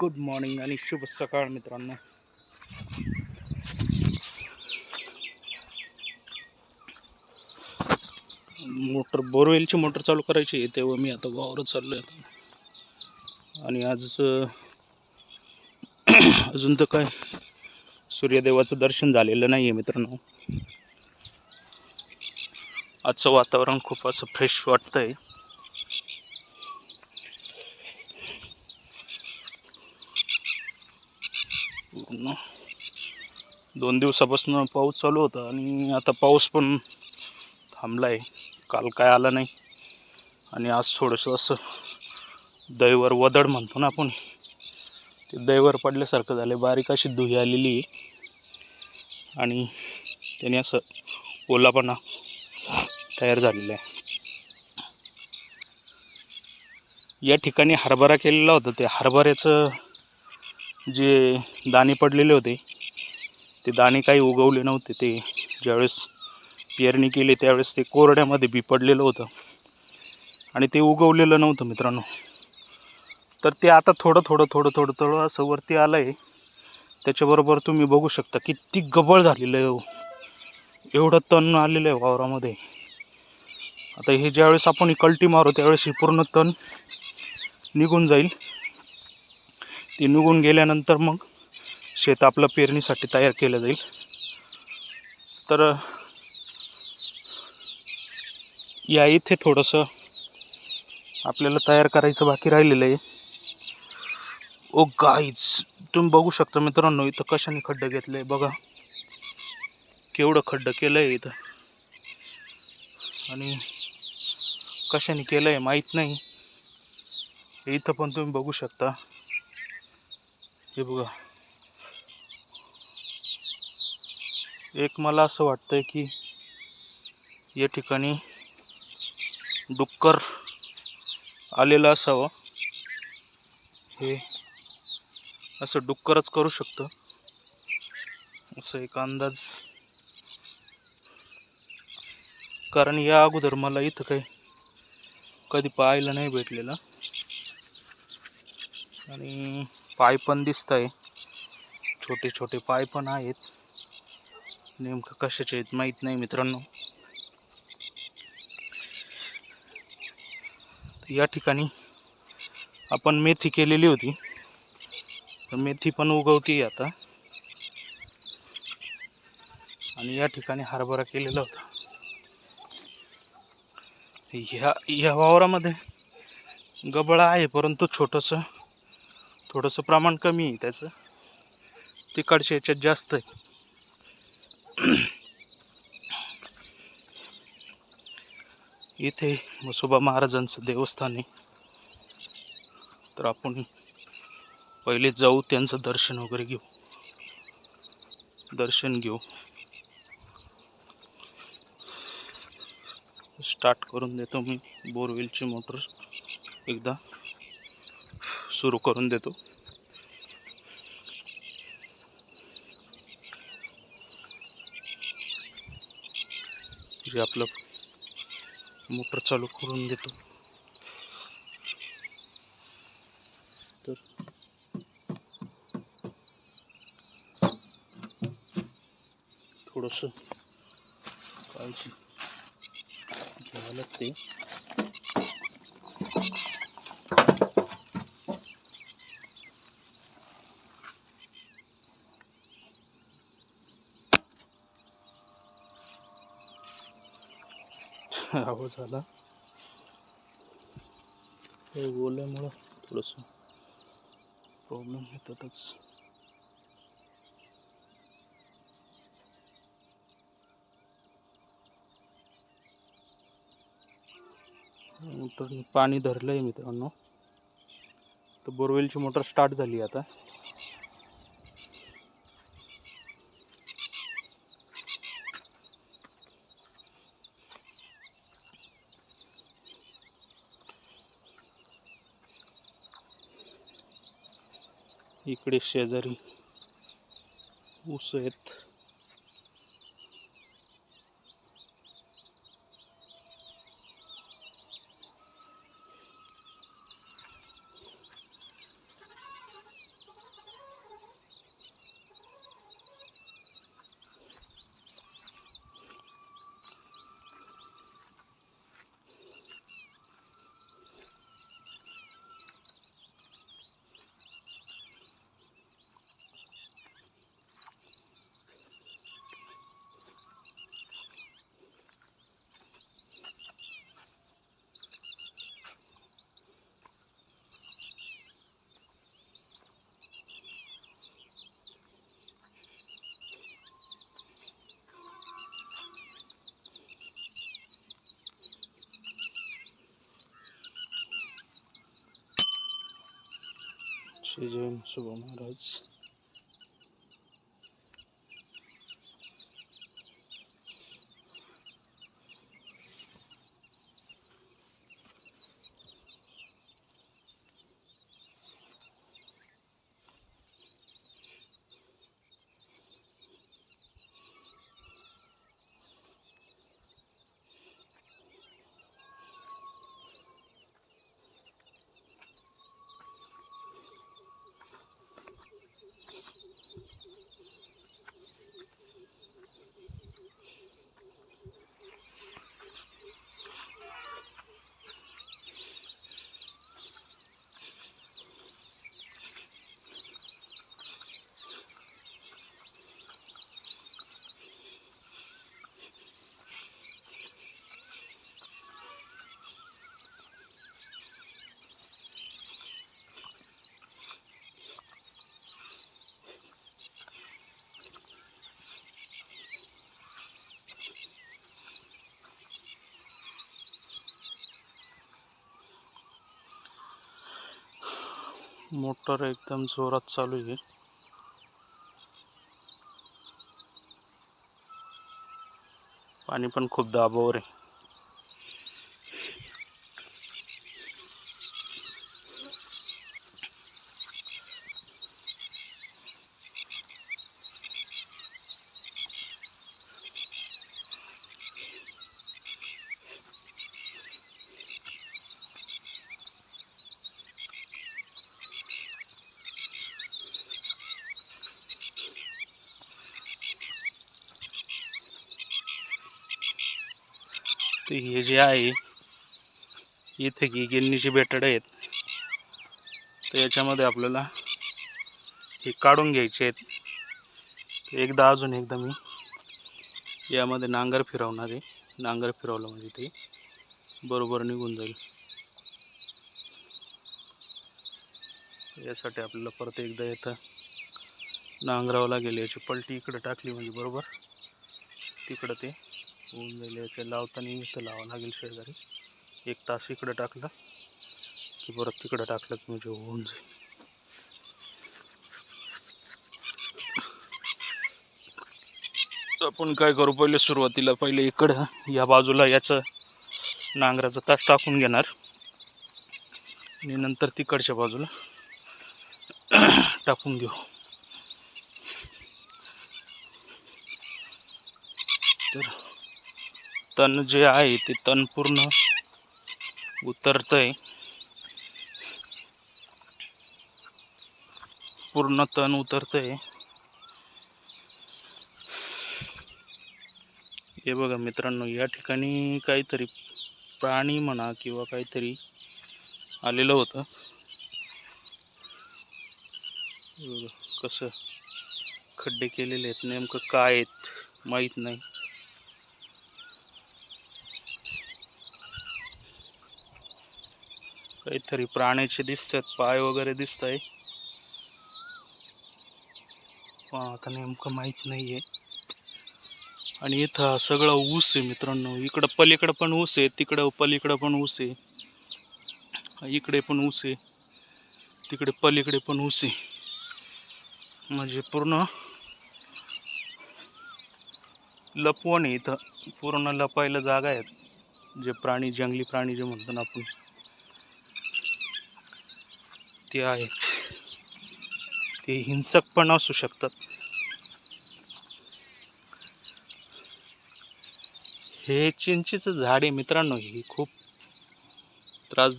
Good morning आणि शुभ सकाळ मित्रांनो. मोटर बोरवेलची मोटर चालू करायची आहे तेव्हा मी आता वावरत चाललो आहे आणि आज अजून तर काय? सूर्यदेवाचं दर्शन झालेलं नाही आहे मित्रांनो. आजचं वातावरण खूप असं फ्रेश वाटतंय. पूर्ण दोन दिवसापासून पाऊस चालू होता आणि आता पाऊस पण थांबला आहे काल काय आला नाही. आणि आज थोडंसं असं दैवर वदड म्हणतो ना आपण ते दैवर पडल्यासारखं झालं बारीक अशी धुई आलेली आहे. आणि त्याने असं ओलापणा तयार झालेला आहे. या ठिकाणी हरभरा केलेला होता. ते हरभऱ्याचं जे दाणे पडलेले होते ते दाणे काही उगवले नव्हते. ते ज्यावेळेस पेरणी केली त्यावेळेस ते कोरड्यामध्ये बी पडलेलं होतं. आणि ते उगवलेलं नव्हतं मित्रांनो. तर ते आता थोडं थोडं थोडं थोडं थोडं असं वरती आलं आहे त्याच्याबरोबर तुम्ही बघू शकता किती गबळ झालेलं आहे हो. एवढं तण आलेलं आहे वावरामध्ये. आता हे ज्यावेळेस आपण ही कल्टी मारू त्यावेळेस ही पूर्ण तण निघून जाईल. ते निघून गेल्यानंतर मग शेत आपलं पेरणीसाठी तयार केलं जाईल. तर या इथे थोडंसं आपल्याला तयार करायचं बाकी राहिलेलं आहे. ओ गाईज तुम्ही बघू शकता मित्रांनो इथं कशाने खड्डं घेतलं आहे बघा. केवढं खड्डं केलं आहे इथं. आणि कशाने केलं आहे माहीत नाही. इथं पण तुम्ही बघू शकता. हे बघा. एक मला असं वाटतंय की या ठिकाणी डुक्कर आलेलं असावं. हे असं डुक्करच करू शकतं. असं एक अंदाज. कारण या अगोदर मला इथं काही कधी पाहायला नाही भेटलेलं. आणि पाय पण दिसत आहे छोटे छोटे पाय पण आहेत. नेमकं कशाचे आहेत माहीत नाही मित्रांनो. या ठिकाणी आपण मेथी केलेली होती. तर मेथी पण उगवती आता. आणि या ठिकाणी हरभरा केलेला होता. ह्या ह्या वावरामध्ये गबळा आहे परंतु छोटंसं थोडंसं प्रमाण कमी आहे त्याचं. तिकडच्या याच्यात जास्त आहे. इथे मसोबा महाराजांचं देवस्थान आहे. तर आपण पहिले जाऊ त्यांचं दर्शन वगैरे घेऊ. दर्शन घेऊ. स्टार्ट करून देतो मी बोरवेलची मोटर एकदा. सुरू करून देतो. जे आपलं मोटर चालू करून देतो. तर थोडंसं काळजी घ्यावं लागते. आवाज आला हे ओल्यामुळं थोडंसं प्रॉब्लेम येतातच. मोटरने पाणी धरलं आहे मित्रांनो. तर बोरवेलची मोटर स्टार्ट झाली आता. इकडे शेजारी ऊस आहेत. श्री जय शुभ महाराज मोटर एकदम जोरात चालू आहे. पाणी पण खूप दाबावर आहे. तर हे जे आहे इथे की गिरणीची बेटड आहेत. तर याच्यामध्ये आपल्याला हे काढून घ्यायचे आहेत. एकदा अजून एकदा मी यामध्ये नांगर फिरवणार आहे. नांगर फिरवलं म्हणजे ते बरोबर निघून जाईल. यासाठी आपल्याला परत एकदा येतं नांगरावं लागेल. याची पलटी इकडं टाकली म्हणजे बरोबर. तिकडं ते होऊन जाईल याच्या लावताना इथं लावावं लागेल शेजारी. एक तास इकडं टाकला की परत तिकडं टाकलं की म्हणजे होऊन जाईल. तर आपण काय करू? पहिले सुरुवातीला पहिले इकडं या बाजूला याचं नांगराचा तास टाकून घेणार. आणि नंतर तिकडच्या बाजूला टाकून घेऊ. तर तण जे आहे ते तण पूर्ण उतरतंय. पूर्ण तण उतरतंय. हे बघा मित्रांनो या ठिकाणी काहीतरी प्राणी म्हणा किंवा काहीतरी आलेलं होतं. बघा कसं खड्डे केलेले आहेत नेमकं काय आहेत माहीत नाही. काहीतरी प्राण्याचे दिसतात पाय वगैरे दिसत आहे पण आता नेमकं माहीत नाही आहे आणि इथं सगळं ऊस आहे मित्रांनो. इकडं पलीकडं पण ऊस आहे तिकडं पलीकडं पण ऊस आहे. इकडे पण ऊस आहे तिकडे पलीकडे पण ऊस आहे. म्हणजे पूर्ण लपवण आहे इथं. पूर्ण लपायला जागा आहेत. जे प्राणी जंगली प्राणी जे म्हणतो ना आपण. ते आहे. ते हिंसक पण असू शकतात. हे चिंचेचं झाड आहे मित्रांनो. ही खूप त्रासदायक